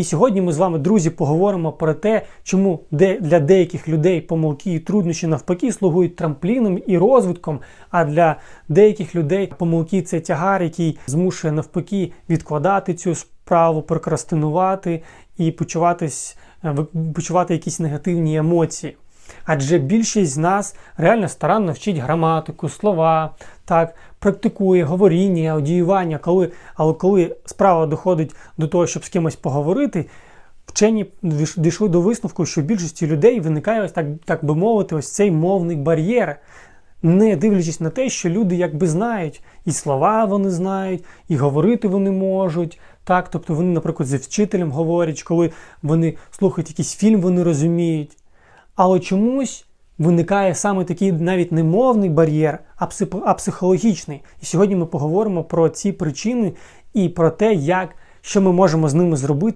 І сьогодні ми з вами, друзі, поговоримо про те, чому для деяких людей помилки і труднощі навпаки слугують трампліном і розвитком, а для деяких людей помилки це тягар, який змушує навпаки відкладати цю справу, прокрастинувати і почуватись, е, почувати якісь негативні емоції. Адже більшість з нас реально старанно вчить граматику, слова, так, практикує говоріння, аудіювання, коли, але коли справа доходить до того, щоб з кимось поговорити, вчені дійшли до висновку, що в більшості людей виникає ось так, так би мовити, ось цей мовний бар'єр. Не дивлячись на те, що люди якби знають, і слова вони знають, і говорити вони можуть. Так, тобто вони, наприклад, зі вчителем говорять, коли вони слухають якийсь фільм, вони розуміють. Але чомусь виникає саме такий навіть не мовний бар'єр, а, психологічний. І сьогодні ми поговоримо про ці причини і про те, як що ми можемо з ними зробити,